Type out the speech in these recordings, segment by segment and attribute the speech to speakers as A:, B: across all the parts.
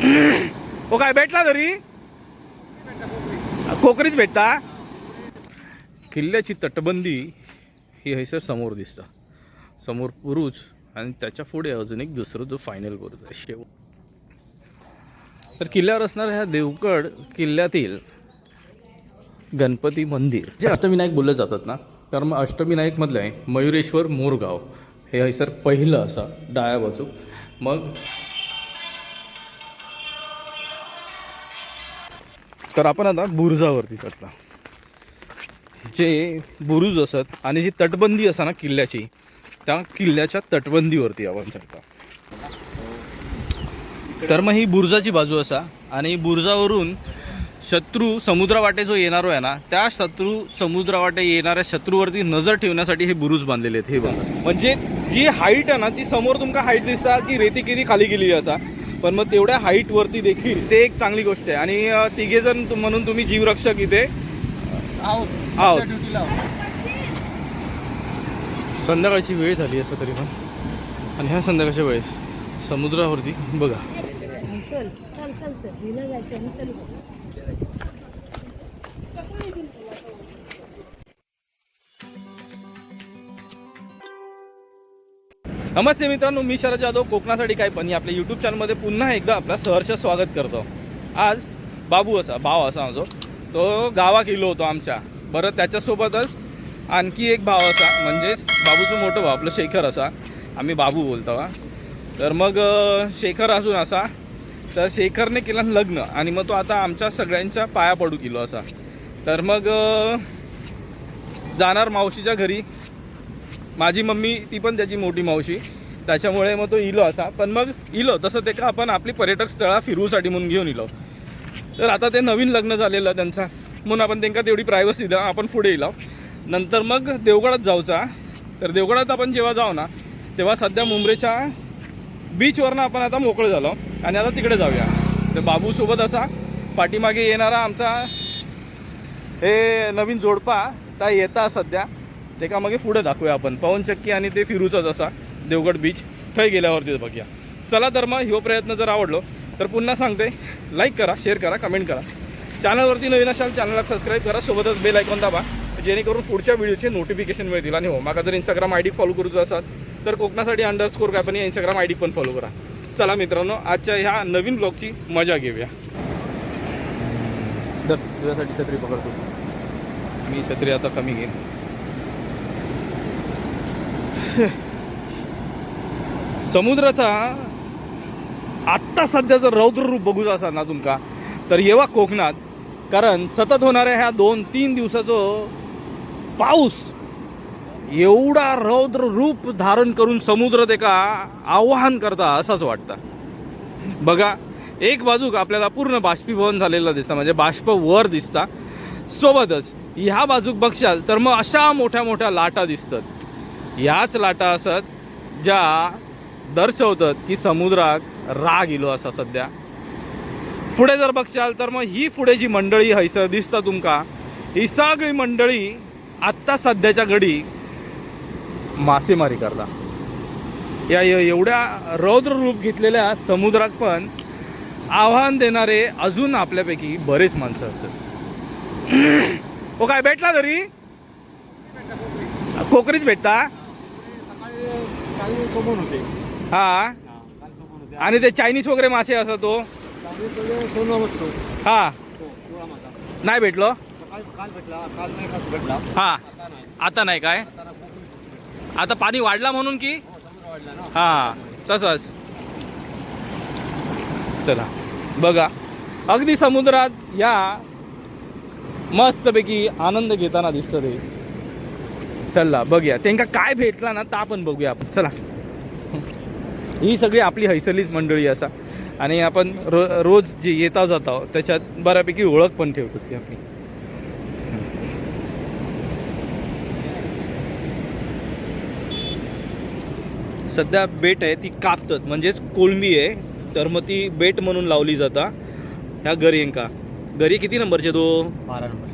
A: हो काय भेटला घरी? कोकरीच भेटता? किल्ल्याची तटबंदी ही हैसर समोर दिसता. समोर पुरुज आणि त्याच्या पुढे अजून एक दुसरं जो फायनल बुरुज आहे शेव. तर किल्ल्यावर असणाऱ्या ह्या देवगड किल्ल्यातील गणपती मंदिर. जे अष्टविनायक बोलले जातात ना तर मग अष्टविनायकमधलं आहे मयुरेश्वर मोरगाव. हे हैसर पहिलं असं डाव्या बाजू. मग तर आपण आता बुरुजावरती चढता. जे बुरुज असत आणि जी तटबंदी असा ना किल्ल्याची त्या किल्ल्याच्या तटबंदीवरती आपण चढता. तर मग ही बुरुजाची बाजू असा आणि बुरुजावरून शत्रू समुद्रावाटे जो येणारो आहे ना त्या शत्रू समुद्रावाटे येणाऱ्या शत्रूवरती नजर ठेवण्यासाठी हे बुरुज बांधलेले आहेत. हे बघा. म्हणजे जी हाईट आहे ना ती समोर तुमका हाईट दिसता की रेती किती खाली गेलेली असा. पण मग तेवढ्या हाईट वरती देखील ते एक चांगली गोष्ट आहे. आणि तिघे जण म्हणून तुम्ही जीवरक्षक इथे
B: आहोत.
A: संध्याकाळची वेळ झाली असं तरी पण. आणि ह्या संध्याकाळच्या वेळेस समुद्रावरती बघा. नमस्ते मित्रांनो मी शरद जाधव कोकणासाठी काय पण आपल्या यूट्यूब चॅनलमध्ये पुन्हा एकदा आपलं सहर्ष स्वागत करतो. आज बाबू असा भाव असा माझो तो गावाक इलो होतो आमच्या. बरं त्याच्यासोबतच आणखी एक भाव असा म्हणजेच बाबूचं मोठं भाव आपलं शेखर असा. आम्ही बाबू बोलतो हा. तर मग शेखर असून असा. तर शेखरने केला लग्न आणि मग तो आता आमच्या सगळ्यांच्या पाया पडू किलो असा. तर मग जाणार मावशीच्या घरी. माझी मम्मी ती पण त्याची मोठी मावशी. त्याच्यामुळे मग तो इलो असा. पण मग इलो तसं ते का आपण आपली पर्यटक स्थळा फिरूसाठी म्हणून घेऊन इलो. तर आता ते नवीन लग्न झालेलं त्यांचा. म्हणून आपण त्यांना तेवढी प्रायव्हसी द्या आपण पुढे इलो. नंतर मग देवगडात जाऊचा. तर देवगडात आपण जेव्हा जाऊ ना तेव्हा सध्या मुंबईच्या बीचवरनं आपण आता मोकळं झालो. आणि आता तिकडे जाऊया. तर बाबूसोबत असा पाठीमागे येणारा आमचा हे नवीन जोडपा त्या येता सध्या. ते का मागे पुढे दाखवूया आपण. पवनचक्की आणि ते फिरूचा असा देवगड बीच थंय गेल्यावरती बघूया. चला तर मग ह्यो प्रयत्न जर आवडलो तर पुन्हा सांगते लाईक करा शेअर करा कमेंट करा. चॅनलवरती नवीन असाल चॅनलला सबस्क्राईब करा सोबतच बेल ऐकून दाबा जेणेकरून पुढच्या व्हिडिओचे नोटिफिकेशन मिळतील. आणि हो माका जर इंस्टाग्राम आय डी फॉलो करूचं असाल तर कोकणासाठी अंडरस्कोर काय पण या इंस्टाग्राम आय डी पण फॉलो करा. चला मित्रांनो आजच्या ह्या नवीन ब्लॉगची मजा घेऊया. तुझ्यासाठी छत्री पकडतो. मी छत्री आता कमी घेईन. समुद्राचा आत्ता सध्याचं रौद्र रूप बघूच असा ना तुमका तर येवा कोकणात कारण सतत होणाऱ्या ह्या दोन तीन दिवसाचो पाऊस एवढा रौद्र रूप धारण करून समुद्र ते का आव्हान करता असंच वाटतं. बघा एक बाजूक आपल्याला पूर्ण बाष्पीभवन झालेलं दिसतं म्हणजे बाष्प वर दिसता. सोबतच ह्या बाजूक बघशाल तर मग अशा मोठ्या मोठ्या लाटा दिसतात. ह्याच लाटा असत ज्या दर्शवतात की समुद्रात राग इलो असा सध्या. पुढे जर बघशाल तर मग ही पुढे जी मंडळी हैसर दिसता तुमका ही सगळी मंडळी आत्ता सध्याच्या घडी मासेमारी करता. या एवढ्या रौद्र रूप घेतलेल्या समुद्रात पण आव्हान देणारे अजून आपल्यापैकी बरेच माणसं असतात. ओ हो काय भेटला घरी? कोकरीच भेटता?
B: काल सोबून होते
A: हा?
B: हा, काल सोबून होते.
A: आणि ते चायनीज वगैरे मासे असा तो?
B: चांगली तुझे सोनं बसतो
A: हा
B: हो
A: नाही भेटलो?
B: सकाळी काल भेटला काल नाही का भेटला.
A: हा.
B: आता नाही.
A: आता नाही काय?
B: आता कोकणी
A: आता पाणी वाढला म्हणून की?
B: हो समुद्र वाढला ना.
A: हा. तसंच. चला. बघा. अगदी समुद्रात या मस्तपैकी आनंद घेताना दिसतं ते चला बघूया. त्यांका काय भेटला ना ता पण बघूया आपण. चला. ही सगळी आपली हैसलीच मंडळी असा. आणि आपण रो रोज जे येता जाता त्याच्यात बऱ्यापैकी ओळख पण ठेवतात ती आपली. सध्या बेट आहे ती कापतात. म्हणजेच कोळंबी आहे तर मग ती बेट म्हणून लावली जाता. ह्या गरयेंका. गरी किती नंबरचे तो?
B: बारा नंबर.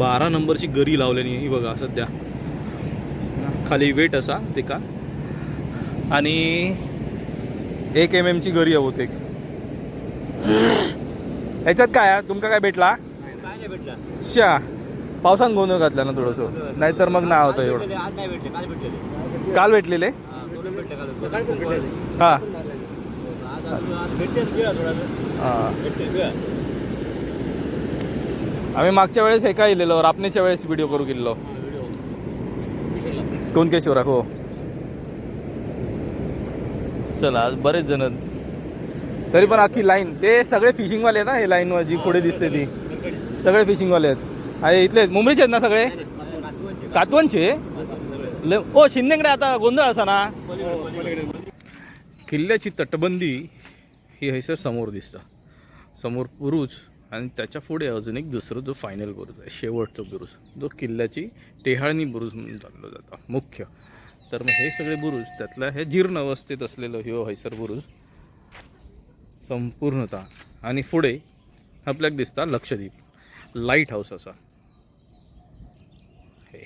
A: बारा नंबरची गरी लावल्याने ही बघा सध्या. खाली वेट असा ते का? आणि एक एम एमची गरी आहे बहुतेक. ह्याच्यात काय तुमका काय भेटला? शा पावसान गोंधळ घातला ना थोडंसं. नाहीतर मग ना होतं एवढं.
B: काल
A: भेटलेले? हां हां
B: हा. हा.
A: आम्ही मागच्या वेळेस हे काय इलेलो रापणीच्या वेळेस व्हिडिओ करू गेलेलो. कोणकेश्वरा हो. चला आज बरेच जण तरी पण अख्खी लाईन ते सगळे फिशिंगवाले आहेत ना हे लाईन जी पुढे दिसते ती. सगळे फिशिंगवाले आहेत. अरे इथले आहेत. मुंबईचे आहेत ना सगळे? कातवनचे? ओ शिंदेकडे आता गोंधळ असा ना. किल्ल्याची तटबंदी ही हैसर समोर दिसतं. समोर पुरुष आणि त्याच्या पुढे अजून एक दुसरं जो फायनल बुरुज आहे शेवटचा बुरुज जो किल्ल्याची टेहाळणी बुरुज म्हणून चालला जातो मुख्य. तर मग हे सगळे बुरुज त्यातल्या हे जीर्ण अवस्थेत असलेलं ह्यो हैसर बुरुज संपूर्णतः. आणि पुढे आपल्याक दिसता लक्षद्वीप लाइट हाऊस असा. हे.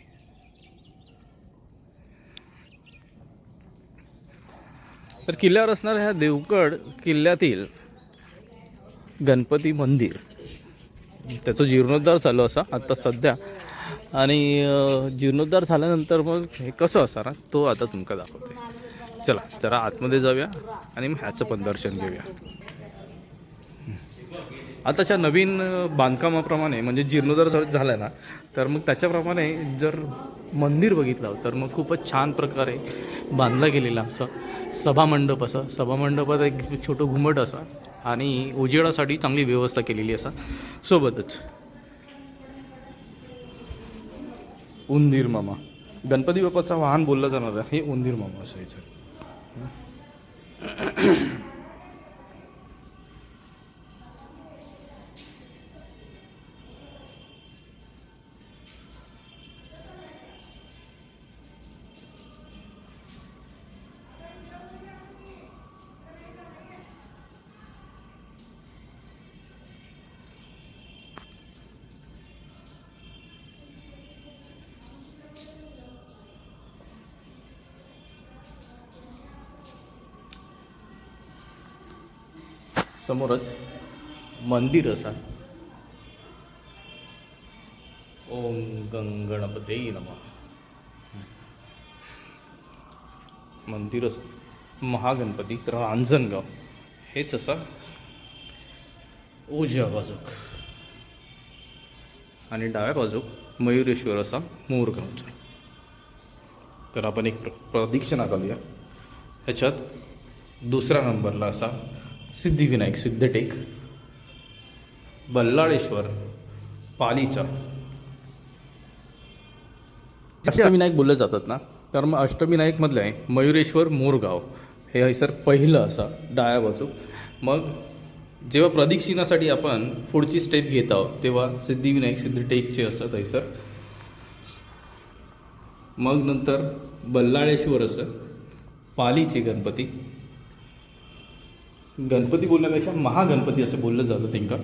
A: तर किल्ल्यावर असणाऱ्या ह्या देवगड किल्ल्यातील गणपती मंदिर त्याचं जीर्णोद्धार चालू असा आत्ता सध्या. आणि जीर्णोद्धार झाल्यानंतर मग हे कसं असणार तो आता तुमका दाखवते. चला जरा आतमध्ये जाऊया आणि मग ह्याचं पण दर्शन घेऊया. आताच्या नवीन बांधकामाप्रमाणे म्हणजे जीर्णोद्धार जर झाला ना तर मग त्याच्याप्रमाणे जर मंदिर बघितलं तर मग खूपच छान प्रकारे बांधला गेलेला असं. सभामंडप असं. सभामंडपात एक छोटं घुमट असा. आणि उजेडासाठी चांगली व्यवस्था केलेली असा सोबतच. उंदीर मामा. गणपती बाप्पाचा वाहन बोललं जाणार आहे. हे उंदीर मामा असायचं. समोरच मंदिर असा. ओम गंगणपते नम. मंदिर असं. महागणपती तर रांजणगाव हेच असा उजव्या बाजूक. आणि डाव्या बाजूक मयुरेश्वर असा मोरगावचा. तर आपण एक प्र प्रदक्षिणा करूया ह्याच्यात दुसऱ्या नंबरला असा सिद्धिविनायक सिद्धटेक बल्लाळेश्वर पालीचा. अष्टविनायक बोलले जातात ना? तर मग अष्टविनायकमधलं आहे मयुरेश्वर मोरगाव. हे हैसर पहिलं असा डाया बाजू. मग जेव्हा प्रदक्षिणासाठी आपण पुढची स्टेप घेत आहोत तेव्हा सिद्धिविनायक सिद्धटेकचे असतात हैसर मग नंतर बल्लाळेश्वर असं पालीचे गणपती. गणपती बोलण्यापेक्षा महागणपती असं बोललं जातं त्यांका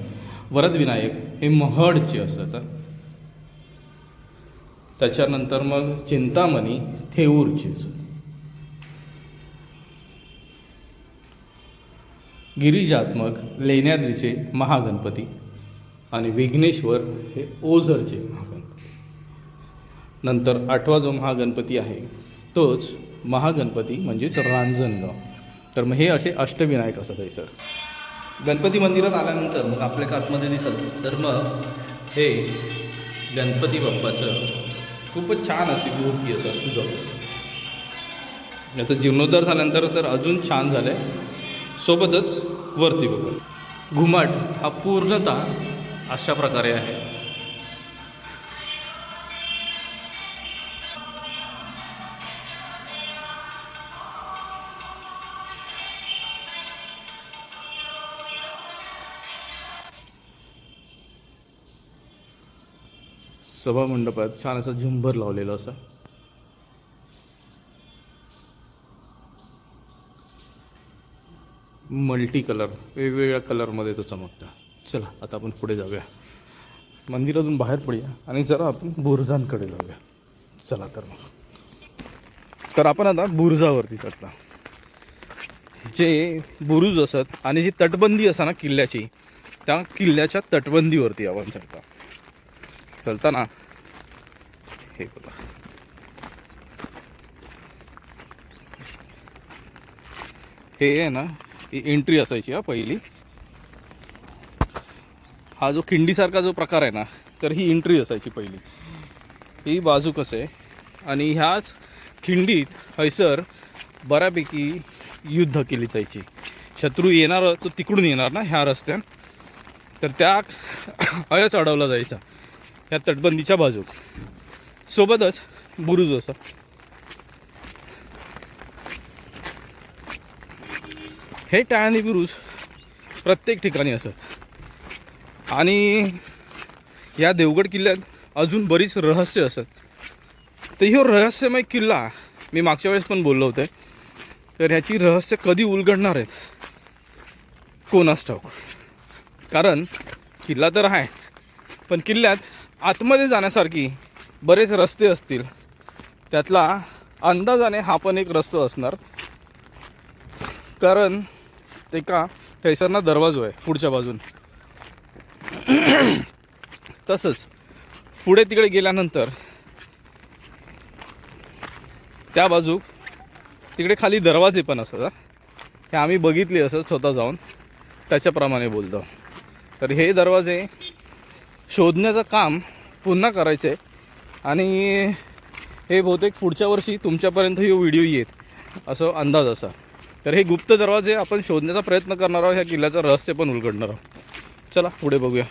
A: वरदविनायक हे महडचे असतात त्याच्यानंतर मग चिंतामणी थेऊरचे असत गिरिजात्मक लेण्याद्रीचे महागणपती आणि विघ्नेश्वर हे ओझरचे महागणपती. नंतर आठवा जो महागणपती आहे तोच महागणपती म्हणजेच रांजणगाव. तर मग हे असे अष्टविनायक असं आहे सर. गणपती मंदिरात आल्यानंतर मग आपल्या आतमध्ये दिसत तर मग हे गणपती बाप्पाचं खूपच छान अशी मूर्ती असं सुजव असते. याचं जीर्णोद्धार झाल्यानंतर तर अजून छान झालं आहे सोबतच वरती बघून. घुमट हा पूर्णतः अशा प्रकारे आहे. सभामंडपात छान असं झुंबर लावलेलं असा. मल्टी कलर वेगवेगळ्या कलरमध्ये तो चमकता. चला आता आपण पुढे जाऊया. मंदिरातून बाहेर पडूया आणि जरा आपण बुरजांकडे जाऊया. चला तर मग. तर आपण आता बुरजावरती चढता. जे बुरुज असत आणि जी तटबंदी असा ना किल्ल्याची त्या किल्ल्याच्या तटबंदीवरती आपण चढता. चलताना हे बघा. हे आहे ना ही एंट्री असायची हा पहिली. हा जो खिंडीसारखा जो प्रकार आहे ना तर ही एंट्री असायची पहिली. ही बाजू कसं आहे? आणि ह्याच खिंडीत हैसर बऱ्यापैकी युद्ध केली जायची. शत्रू येणार तो तिकडून येणार ना ह्या रस्त्यान. तर त्या अयच अडवला जायचा. ह्या तटबंदीच्या बाजू सोबतच बुरुज असा. हे टाळणी बुरुज प्रत्येक ठिकाणी असत. आणि या देवगड किल्ल्यात अजून बरीच रहस्य असत. तर ह्यो रहस्यमय किल्ला मी मागच्या वेळेस पण बोललो होते तर ह्याची रहस्य कधी उलगडणार आहेत? कोणास ठाऊक? कारण किल्ला तर आहे पण किल्ल्यात आतमध्ये जाण्यासारखी बरेच रस्ते असतील. त्यातला अंदाजाने हा पण एक रस्ता असणार. कारण ते का थैसरना दरवाजो आहे पुढच्या बाजून. तसंच पुढे तिकडे गेल्यानंतर त्या बाजू तिकडे खाली दरवाजे पण असतात हे. आम्ही बघितले असत स्वतः जाऊन त्याच्याप्रमाणे बोलतो. तर हे दरवाजे शोधण्याचं काम पुन्हा करायचं आहे आणि हे बहुतेक पुढच्या वर्षी तुमच्यापर्यंत हे व्हिडिओ येत असं अंदाज असा. तर हे गुप्त दरवाजे आपण शोधण्याचा प्रयत्न करणार आहोत ह्या किल्ल्याचं रहस्य पण उलगडणार आहोत. चला पुढे बघूया.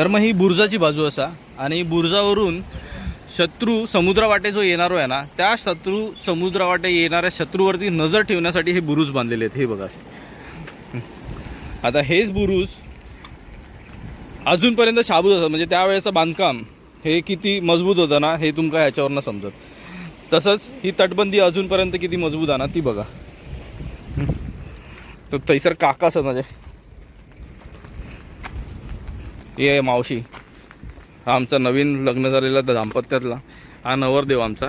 A: तर मग ही बुर्जाची बाजू असा. आणि बुर्जावरून शत्रू समुद्रावाटे जो येणारो आहे ना त्या शत्रू समुद्रावाटे येणाऱ्या शत्रूवरती नजर ठेवण्यासाठी हे बुरुज बांधलेले आहेत. हे बघा आता हेच बुरुज अजूनपर्यंत शाबूत असतात. म्हणजे त्यावेळेचं बांधकाम हे किती मजबूत होतं ना हे तुमका ह्याच्यावरनं समजत. तसंच ही तटबंदी अजूनपर्यंत किती मजबूत आहे ना ती बघा. तर थैसर काका असत माझे ये आहे मावशी. हा आमचा नवीन लग्न झालेला दाम्पत्यातला. हा नवरदेव आमचा.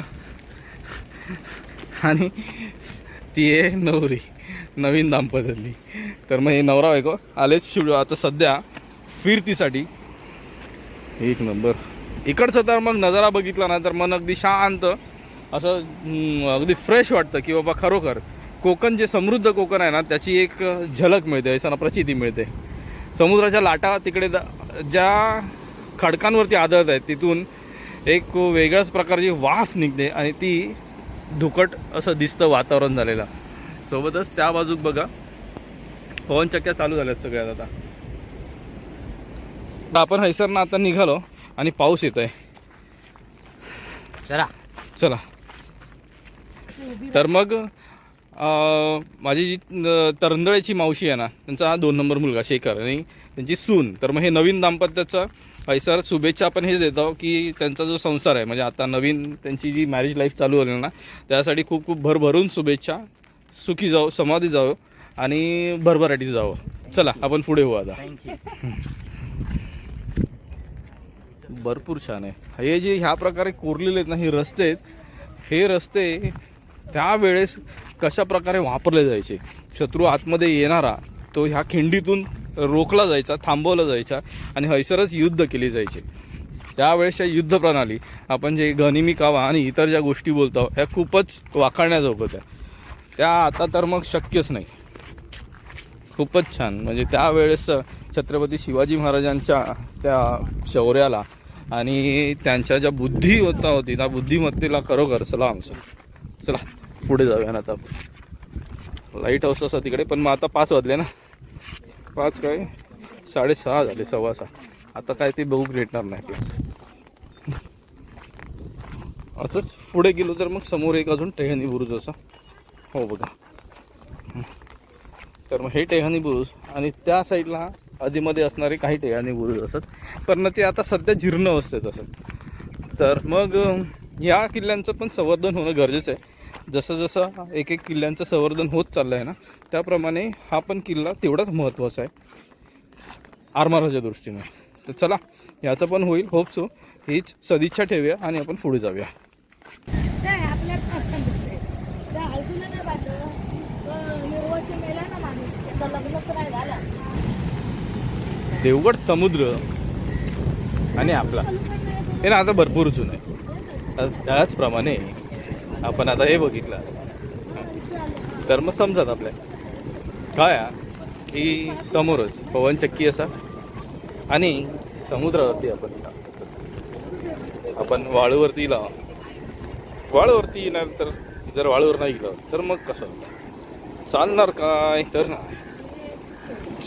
A: आणि ती आहे नवरी नवीन दाम्पत्यातली. तर मग हे नवरा ऐको आलेच शिव आता सध्या फिरतीसाठी. एक नंबर. इकडचं तर मग नजारा बघितला ना तर मन अगदी शांत. असं अगदी फ्रेश वाटतं की बाबा खरोखर कोकण जे समृद्ध कोकण आहे ना त्याची एक झलक मिळते असं ना प्रचिती मिळते. समुद्राच्या लाटा तिकडे द- ज्या खडकांवरती आदळत आहेत तिथून एक वेगळ्याच प्रकारची वाफ निघते आणि ती धुकट असं दिसतं वातावरण झालेलं. सोबतच त्या बाजूक बघा पवनचक्क्या चालू झाल्यात सगळ्यात आता. आपण हैसरनं आता निघालो आणि पाऊस येत आहे
B: चला.
A: चला. तर मग माझी जी अं, तरंदळेची मावशी आहे ना त्यांचा हा दोन नंबर मुलगा शेखर आणि त्यांची सून. तर मग हे नवीन दाम्पत्याचं हैसर शुभेच्छा आपण हेच देतो की त्यांचा जो संसार आहे म्हणजे आता नवीन त्यांची जी मॅरेज लाईफ चालू होईल ना त्यासाठी खूप खूप भरभरून शुभेच्छा. सुखी जावो समाधी जावो आणि भरभराटी जावं. चला आपण पुढे होऊ आता. भरपूर छान आहे. हे जे ह्या प्रकारे कोरलेले आहेत ना हे रस्ते आहेत हे रस्ते त्यावेळेस कशा प्रकारे वापरले जायचे? शत्रू आतमध्ये येणारा तो ह्या खिंडीतून रोखला जायचा थांबवला जायचा आणि हैसरच युद्ध केली जायचे. त्यावेळेसच्या युद्ध प्रणाली आपण जे गनिमी कावा आणि इतर ज्या गोष्टी बोलतो ह्या खूपच वाखाळण्याजोगत होत्या त्या आता तर मग शक्यच नाही. खूपच छान. म्हणजे त्यावेळेस छत्रपती शिवाजी महाराजांच्या त्या शौर्याला आणि त्यांच्या ज्या बुद्धिमत्ता होती त्या बुद्धिमत्तेला खरोखर चला आमचं चला. पुढे जाऊया ना आता. लाइट हाऊस असा तिकडे पण मग आता पाच वाजले ना. पाच काय? साडेसहा झाले सव्वा सहा. आता काय ते बघू भेटणार नाही असंच पुढे गेलो तर मग समोर एक अजून टेहणी बुरुज असा. हो बघा. तर मग हे टेहानी बुरुज आणि त्या साईडला आधीमध्ये असणारे काही टेहानी बुरुज असत पण ते आता सध्या जीर्ण अवस्थेत असत तर मग या किल्ल्यांचं पण संवर्धन होणं गरजेचं आहे. जसं जसं एक एक किल्ल्यांचं संवर्धन होत चाललं आहे ना त्याप्रमाणे हा पण किल्ला तेवढाच महत्त्वाचा आहे. आरमाराच्या दृष्टीने. तर चला याचं पण होईल होप सो हीच सदिच्छा ठेवूया आणि आपण पुढे जाऊया. देवगड समुद्र आणि आपला. हे ना आता भरपूर जुनं आहे. त्याचप्रमाणे आपण आता हे बघितलं. तर मग समजत आपल्या. काय हा? की समोरच पवनचक्की असा. आणि समुद्रावरती आपण आपण वाळूवरती ला वाळूवरती येणार तर जर वाळूवर नाही गेलं तर मग कसं? चालणार काय? तर नाही.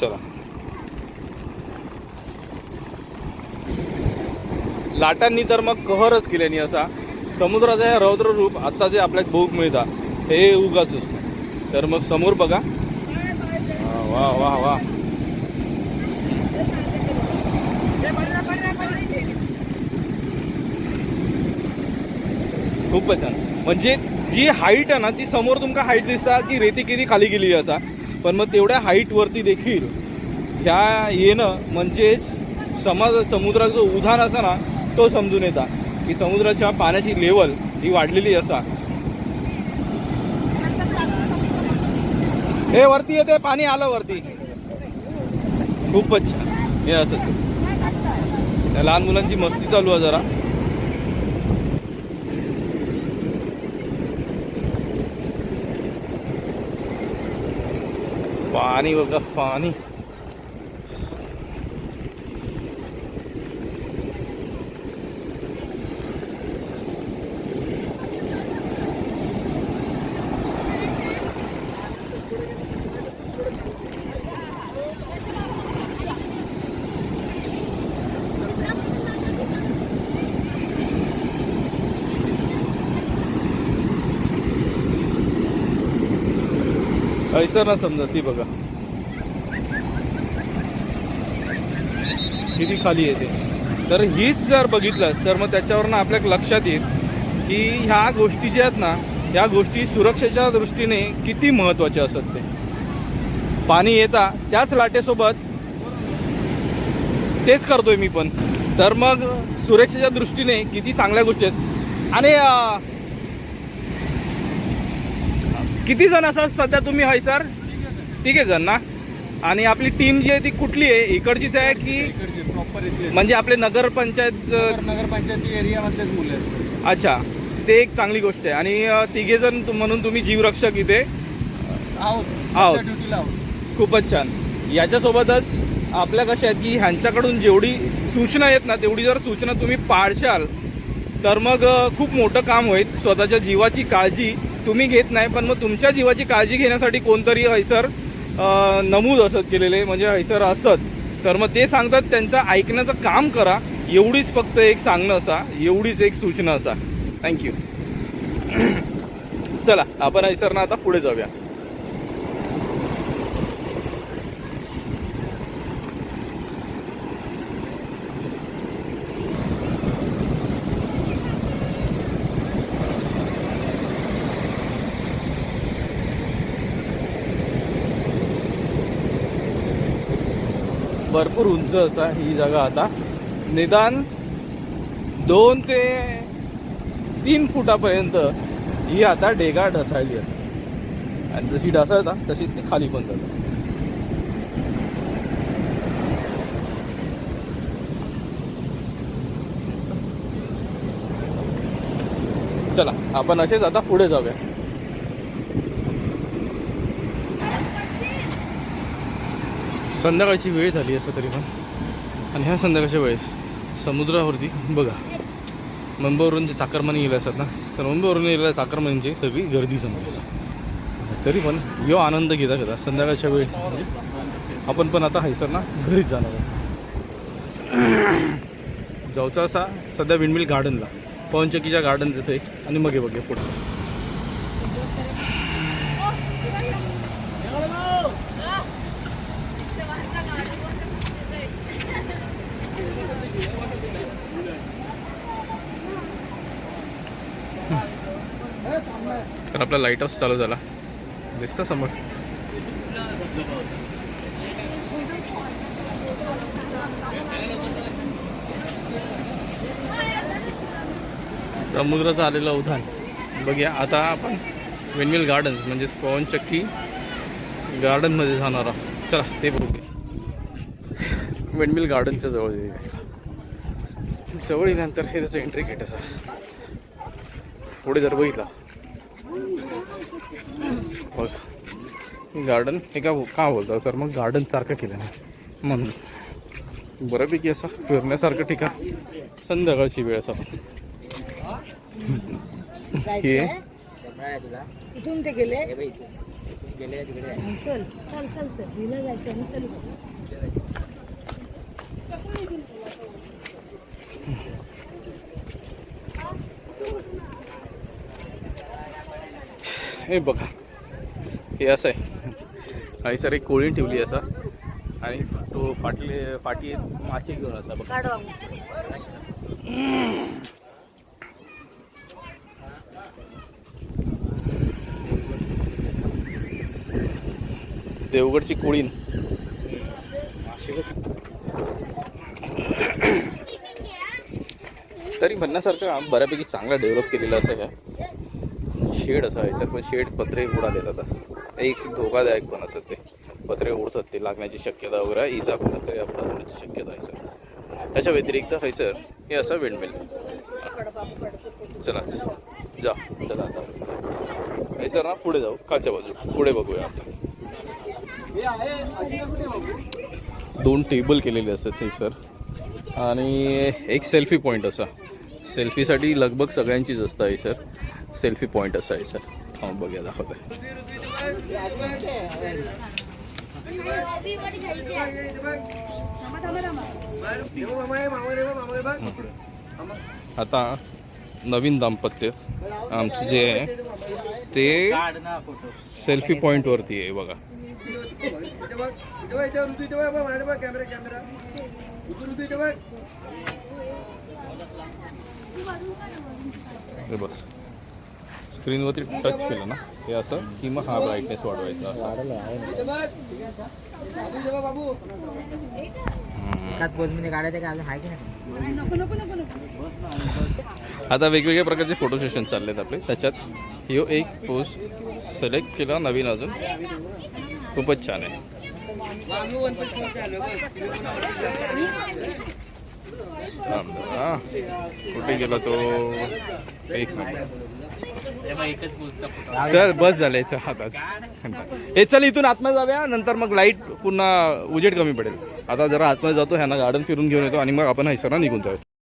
A: चला. लाटांनी तर मग कहरच केल्यानी असा. समुद्राचं हे रौद्र रूप आता जे आपल्याक बघूक मिळता हे उगाच असतं. तर मग समोर बघा. वा वा वा. खूपच छान. म्हणजे जी हाईट आहे ना ती समोर तुमका हाईट दिसता की रेती किती खाली गेली असा. पण मग तेवढ्या हाईटवरती देखील ह्या येणं म्हणजेच समाज समुद्राचं जो उधाण असा ना तो समजून येता. की समुद्राच्या पाण्याची लेवल ही वाढलेली असा. हे वरती येते पाणी आलं वरती. खूपच हे असंच त्या लहान मुलांची मस्ती चालू आहे जरा. पाणी बघा पाणी. ऐसर ना समजा ती बघा. किती खाली येते. तर हीच जर बघितलंस तर मग त्याच्यावरनं आपल्या लक्षात येईल की ह्या गोष्टी ज्या आहेत ना ह्या गोष्टी सुरक्षेच्या दृष्टीने किती महत्त्वाच्या असत ते. पाणी येता त्याच लाटेसोबत तेच करतोय मी पण. तर मग सुरक्षेच्या दृष्टीने किती चांगल्या गोष्टी आहेत. आणि किती जण असतात सध्या तुम्ही? हय सर. तिघे जण ना? आणि आपली टीम जी आहे ती कुठली आहे? इकडचीच आहे की
B: प्रॉपर
A: म्हणजे आपले नगरपंचायत
B: नगरपंचायती एरियामधलेच मुलं आहेत
A: अच्छा. ते एक चांगली गोष्ट आहे. आणि तिघे जण म्हणून तुम्ही जीवरक्षक इथे?
B: आहोत.
A: आहोत. खूपच छान. याच्यासोबतच आपल्या कशा आहेत की ह्यांच्याकडून जेवढी सूचना आहेत ना तेवढी जर सूचना तुम्ही पाळशाल तर मग खूप मोठं काम होईल. स्वतःच्या जीवाची काळजी तुम्ही घेत नाही पण मग तुमच्या जीवाची काळजी घेण्यासाठी कोणतरी हैसर नमूद असत केलेले म्हणजे हैसर असत. तर मग ते सांगतात त्यांचं ऐकण्याचं काम करा एवढीच फक्त एक सांगणं असा एवढीच एक सूचना असा. थँक्यू चला आपण हैसरनं आता पुढे जाऊया. भरपूर उंच असा ही जागा आता. निदान दोन ते तीन फुटापर्यंत ही आता डेगा ढसाळली असते. आणि जशी ढसाळता तशीच ती खाली पण जातात चला आपण असेच आता पुढे जाऊया. संध्याकाळची वेळ झाली असं तरी पण. आणि ह्या संध्याकाळच्या वेळेस समुद्रावरती बघा मुंबईवरून जे चाकरमानी गेले असतात ना तर मुंबईवरून गेलेल्या चाकरमानींची सगळी गर्दी समजायची तरी पण यो आनंद घेता घेता संध्याकाळच्या वेळेस म्हणजे आपण पण आता हैसरना घरीच जाणार असं जाऊचा असा सध्या विंडमिल गार्डनला पवनचक्कीच्या गार्डन तिथे आणि मगे बघे पुढे. तर आपला लाइट हाऊस चालू झाला. दिसतं समोर. समुद्राचं आलेलं उधाण. बघूया आता आपण विंडमिल गार्डन म्हणजेच पवनचक्की गार्डनमध्ये जाणार आहोत. चला ते बघूया. वेनविल गार्डनच्या जवळ जवळ येल्यानंतर हे त्याचं एंट्री गेट असा. पुढे जर बघितला बघ गार्डन हे का बोलतो तर मग गार्डन सारखं केलं नाही. म्हणून. बऱ्यापैकी असं फिरण्यासारखं ठिकाण. संध्याकाळची वेळ असं. हे.
C: कुठून ते गेले?
B: गेले तिकडे
C: चल चल चल चल. हिला जायचं ना चल.
A: हे बघा. हे असं आहे. काही सर एक कोळी ठेवली असं. आणि तो फाटले फाटी मासे घेऊन असा बघा. देवगडची कोळीन तरी म्हणण्यासारखं बऱ्यापैकी चांगला डेव्हलप केलेलं असं आहे शेड असा आहे सर पण शेड पत्रे उडालेलं असं. एक धोकादायक पण असत ते. पत्रे उडतात ते लागण्याची शक्यता वगैरे इजा पण तरी आपल्याला होण्याची शक्यता आहे सर. त्याच्या व्यतिरिक्त आहे सर हे असं विंडमिल चला जा चला आता. हे सर ना पुढे जाऊ. खालच्या बाजू. पुढे बघूया आपण. दोन टेबल केलेले असतात हे सर. आणि एक सेल्फी पॉईंट असा. सेल्फीसाठी लगभग सगळ्यांचीच असतं आहे सर. सेल्फी पॉईंट असं आहे सर. हा बघूया दाखवत. आता नवीन दाम्पत्य आमचं जे आहे ते
B: सेल्फी पॉइंट वरती
A: सेल्फी पॉईंटवरती आहे बघा. बस. स्क्रीनवरती टच केलं ना हे असं. की मग हा ब्राईटनेस वाढवायचा आता वेगवेगळ्या प्रकारचे फोटो सेशन चालले आहेत आपले. त्याच्यात ह्यो एक पोज सिलेक्ट केला नवीन अजून. खूपच छान आहे. कुठे गेला तो? एक मिनिट. चल बस झालं याच्या हातात. हे चल इथून आतमध्ये जाऊया नंतर मग लाइट पुन्हा उजेड कमी पडेल. आता जरा आतमध्ये जातो ह्यांना गार्डन फिरून घेऊन येतो आणि मग आपण हैसरला निघून जाऊया.